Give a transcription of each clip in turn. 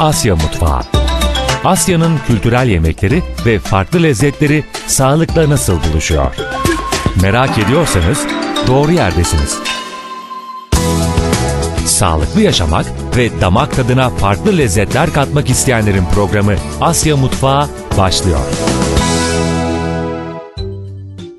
Asya Mutfağı. Asya'nın kültürel yemekleri ve farklı lezzetleri sağlıkla nasıl buluşuyor? Merak ediyorsanız doğru yerdesiniz. Sağlıklı yaşamak ve damak tadına farklı lezzetler katmak isteyenlerin programı Asya Mutfağı başlıyor.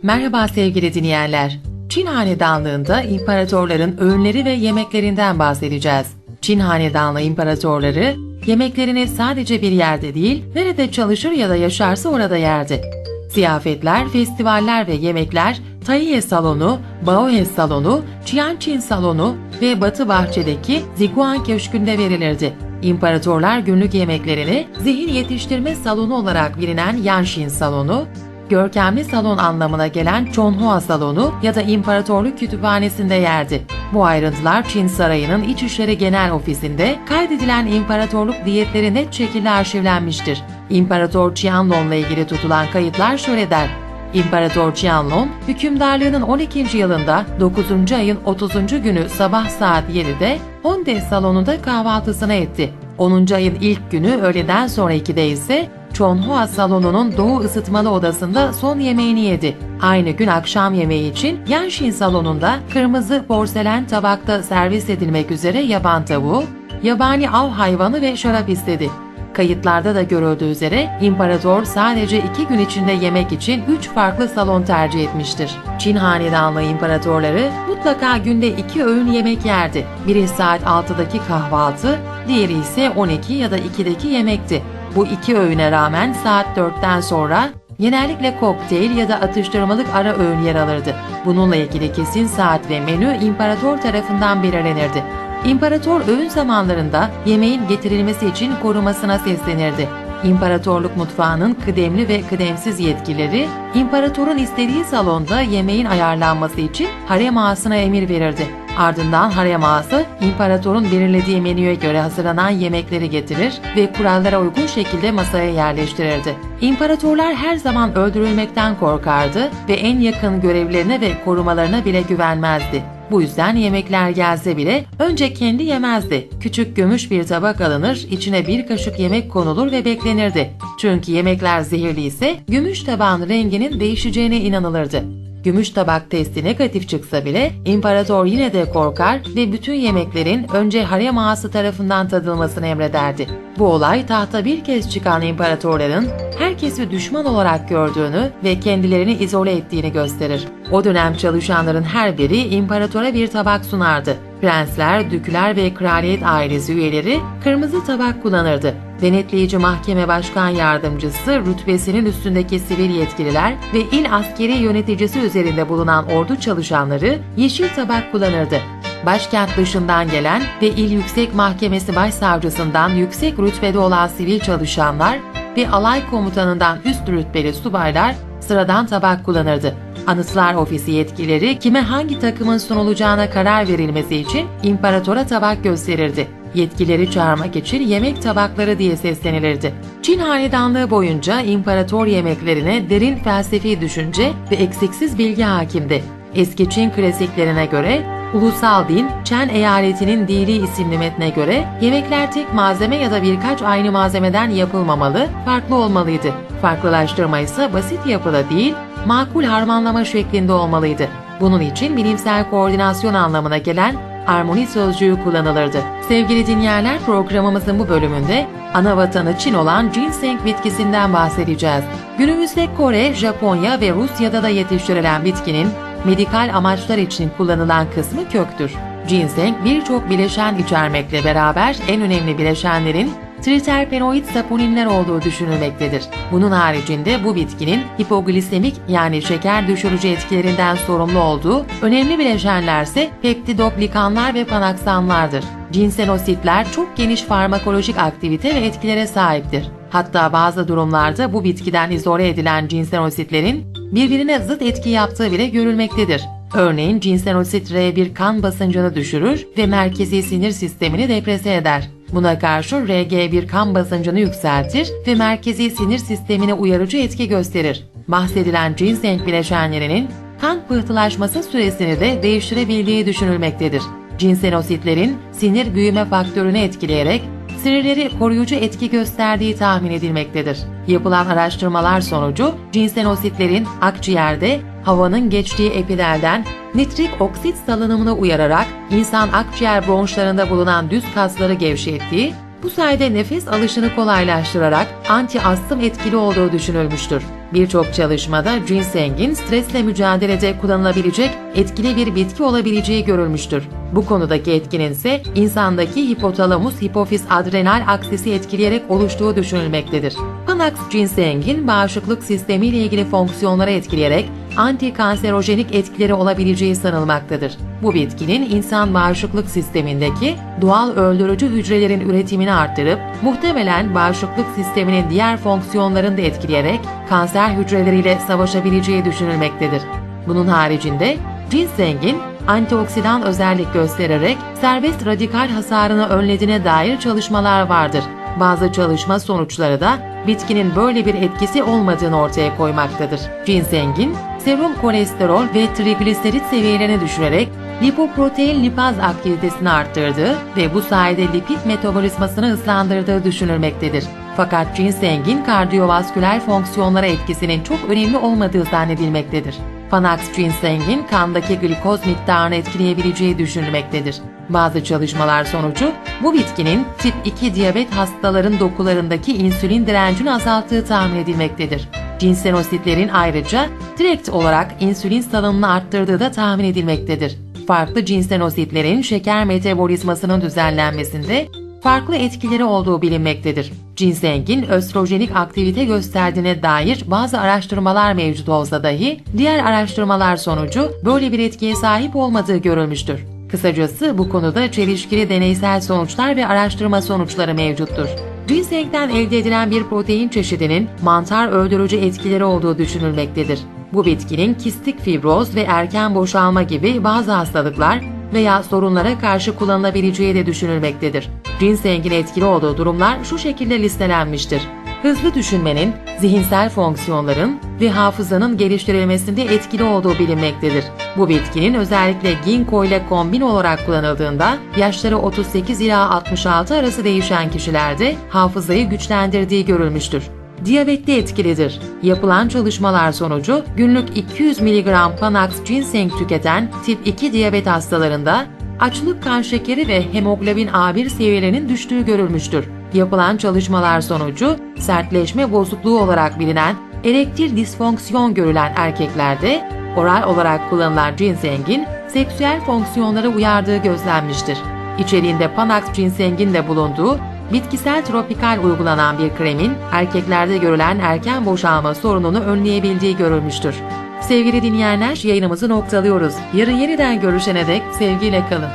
Merhaba sevgili dinleyenler. Çin Hanedanlığında imparatorların öğünleri ve yemeklerinden bahsedeceğiz. Çin Hanedanlığı imparatorları yemeklerini sadece bir yerde değil, nerede çalışır ya da yaşarsa orada yerdi. Ziyafetler, festivaller ve yemekler Taiye Salonu, Baohe Salonu, Qianqing Salonu ve Batı Bahçe'deki Ziguan Köşkü'nde verilirdi. İmparatorlar günlük yemeklerini zihin yetiştirme salonu olarak bilinen Yanshin Salonu, görkemli salon anlamına gelen Chonhua Salonu ya da İmparatorluk Kütüphanesi'nde yerdi. Bu ayrıntılar Çin Sarayı'nın İçişleri Genel Ofisi'nde kaydedilen imparatorluk diyetleri net şekilde arşivlenmiştir. İmparator Qianlong'la ilgili tutulan kayıtlar şöyle der. İmparator Qianlong, hükümdarlığının 12. yılında 9. ayın 30. günü sabah saat 7'de Honde salonunda kahvaltısını etti. 10. ayın ilk günü öğleden sonra 2'de ise Chonhua salonunun doğu ısıtmalı odasında son yemeğini yedi. Aynı gün akşam yemeği için Yanshin salonunda kırmızı porselen tabakta servis edilmek üzere yaban tavuğu, yabani av hayvanı ve şarap istedi. Kayıtlarda da görüldüğü üzere imparator sadece iki gün içinde yemek için üç farklı salon tercih etmiştir. Çin hanedanlığı imparatorları mutlaka günde iki öğün yemek yerdi. Biri saat 6'daki kahvaltı, diğeri ise 12 ya da 2'deki yemekti. Bu iki öğüne rağmen saat 4'ten sonra genellikle kokteyl ya da atıştırmalık ara öğün yer alırdı. Bununla ilgili kesin saat ve menü imparator tarafından belirlenirdi. İmparator öğün zamanlarında yemeğin getirilmesi için korumasına seslenirdi. İmparatorluk mutfağının kıdemli ve kıdemsiz yetkileri, imparatorun istediği salonda yemeğin ayarlanması için harem ağasına emir verirdi. Ardından harem ağası, imparatorun belirlediği menüye göre hazırlanan yemekleri getirir ve kurallara uygun şekilde masaya yerleştirirdi. İmparatorlar her zaman öldürülmekten korkardı ve en yakın görevlerine ve korumalarına bile güvenmezdi. Bu yüzden yemekler gelse bile önce kendi yemezdi. Küçük gümüş bir tabak alınır, içine bir kaşık yemek konulur ve beklenirdi. Çünkü yemekler zehirli ise gümüş tabağın renginin değişeceğine inanılırdı. Gümüş tabak testi negatif çıksa bile imparator yine de korkar ve bütün yemeklerin önce harem ağası tarafından tadılmasını emrederdi. Bu olay tahta bir kez çıkan imparatorların herkesi düşman olarak gördüğünü ve kendilerini izole ettiğini gösterir. O dönem çalışanların her biri imparatora bir tabak sunardı. Prensler, dükler ve kraliyet ailesi üyeleri kırmızı tabak kullanırdı. Denetleyici Mahkeme Başkan Yardımcısı, rütbesinin üstündeki sivil yetkililer ve il askeri yöneticisi üzerinde bulunan ordu çalışanları yeşil tabak kullanırdı. Başkent dışından gelen ve il yüksek mahkemesi başsavcısından yüksek rütbede olan sivil çalışanlar ve alay komutanından üst rütbeli subaylar sıradan tabak kullanırdı. Anıtlar Ofisi yetkileri kime hangi takımın sunulacağına karar verilmesi için imparatora tabak gösterirdi. Yetkileri çağırmak için yemek tabakları diye seslenilirdi. Çin hanedanlığı boyunca imparator yemeklerine derin felsefi düşünce ve eksiksiz bilgi hakimdi. Eski Çin klasiklerine göre Ulusal Din, Çen eyaletinin dili isimli metne göre yemekler tek malzeme ya da birkaç aynı malzemeden yapılmamalı, farklı olmalıydı. Farklılaştırma ise basit yapıda değil, makul harmanlama şeklinde olmalıydı. Bunun için bilimsel koordinasyon anlamına gelen armoni sözcüğü kullanılırdı. Sevgili dinleyenler programımızın bu bölümünde ana vatanı Çin olan ginseng bitkisinden bahsedeceğiz. Günümüzde Kore, Japonya ve Rusya'da da yetiştirilen bitkinin medikal amaçlar için kullanılan kısmı köktür. Ginseng birçok bileşen içermekle beraber en önemli bileşenlerin triterpenoid saponinler olduğu düşünülmektedir. Bunun haricinde bu bitkinin hipoglisemik yani şeker düşürücü etkilerinden sorumlu olduğu önemli bileşenlerse peptidoglikanlar ve panaksanlardır. Cinsenositler çok geniş farmakolojik aktivite ve etkilere sahiptir. Hatta bazı durumlarda bu bitkiden izole edilen cinsenositlerin birbirine zıt etki yaptığı bile görülmektedir. Örneğin cinsenosit R1 kan basıncını düşürür ve merkezi sinir sistemini deprese eder. Buna karşı RG1 kan basıncını yükseltir ve merkezi sinir sistemine uyarıcı etki gösterir. Bahsedilen ginseng bileşenlerinin kan pıhtılaşması süresini de değiştirebildiği düşünülmektedir. Cinsenositlerin sinir büyüme faktörünü etkileyerek sinirleri koruyucu etki gösterdiği tahmin edilmektedir. Yapılan araştırmalar sonucu cinsenositlerin akciğerde havanın geçtiği epidelden nitrik oksit salınımını uyararak insan akciğer bronşlarında bulunan düz kasları gevşettiği, bu sayede nefes alışını kolaylaştırarak anti-astım etkili olduğu düşünülmüştür. Birçok çalışmada ginsengin stresle mücadelede kullanılabilecek etkili bir bitki olabileceği görülmüştür. Bu konudaki etkinin ise insandaki hipotalamus hipofiz adrenal aksisi etkileyerek oluştuğu düşünülmektedir. Panax ginsengin bağışıklık sistemi ile ilgili fonksiyonları etkileyerek anti-kanserojenik etkileri olabileceği sanılmaktadır. Bu bitkinin insan bağışıklık sistemindeki doğal öldürücü hücrelerin üretimini arttırıp muhtemelen bağışıklık sisteminin diğer fonksiyonlarını da etkileyerek kanser hücreleriyle savaşabileceği düşünülmektedir. Bunun haricinde ginsengin antioksidan özellik göstererek serbest radikal hasarını önlediğine dair çalışmalar vardır. Bazı çalışma sonuçları da bitkinin böyle bir etkisi olmadığını ortaya koymaktadır. Ginsengin, serum kolesterol ve trigliserit seviyelerini düşürerek lipoprotein lipaz aktivitesini arttırdığı ve bu sayede lipid metabolizmasını hızlandırdığı düşünülmektedir. Fakat ginsengin kardiyovasküler fonksiyonlara etkisinin çok önemli olmadığı zannedilmektedir. Panax ginsengin kandaki glikoz miktarını etkileyebileceği düşünülmektedir. Bazı çalışmalar sonucu bu bitkinin tip 2 diyabet hastaların dokularındaki insülin direncini azalttığı tahmin edilmektedir. Cinsenositlerin ayrıca direkt olarak insülin salınımını arttırdığı da tahmin edilmektedir. Farklı cinsenositlerin şeker metabolizmasının düzenlenmesinde farklı etkileri olduğu bilinmektedir. Ginsengin östrojenik aktivite gösterdiğine dair bazı araştırmalar mevcut olsa dahi diğer araştırmalar sonucu böyle bir etkiye sahip olmadığı görülmüştür. Kısacası bu konuda çelişkili deneysel sonuçlar ve araştırma sonuçları mevcuttur. Ginseng'den elde edilen bir protein çeşidinin mantar öldürücü etkileri olduğu düşünülmektedir. Bu bitkinin kistik fibroz ve erken boşalma gibi bazı hastalıklar veya sorunlara karşı kullanılabileceği de düşünülmektedir. Ginseng'in etkili olduğu durumlar şu şekilde listelenmiştir. Hızlı düşünmenin, zihinsel fonksiyonların ve hafızanın geliştirilmesinde etkili olduğu bilinmektedir. Bu bitkinin özellikle ginkgo ile kombin olarak kullanıldığında yaşları 38 ila 66 arası değişen kişilerde hafızayı güçlendirdiği görülmüştür. Diyabette etkilidir. Yapılan çalışmalar sonucu günlük 200 mg Panax ginseng tüketen tip 2 diyabet hastalarında açlık kan şekeri ve hemoglobin A1 seviyelerinin düştüğü görülmüştür. Yapılan çalışmalar sonucu sertleşme bozukluğu olarak bilinen erektil disfonksiyon görülen erkeklerde oral olarak kullanılan ginsengin seksüel fonksiyonlara uyardığı gözlenmiştir. İçeriğinde Panax ginsengin de bulunduğu bitkisel tropikal uygulanan bir kremin erkeklerde görülen erken boşalma sorununu önleyebildiği görülmüştür. Sevgili dinleyenler yayınımızı noktalıyoruz. Yarın yeniden görüşene dek sevgiyle kalın.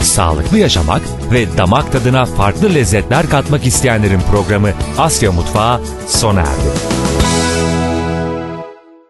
Sağlıklı yaşamak ve damak tadına farklı lezzetler katmak isteyenlerin programı Asya Mutfağı sona erdi.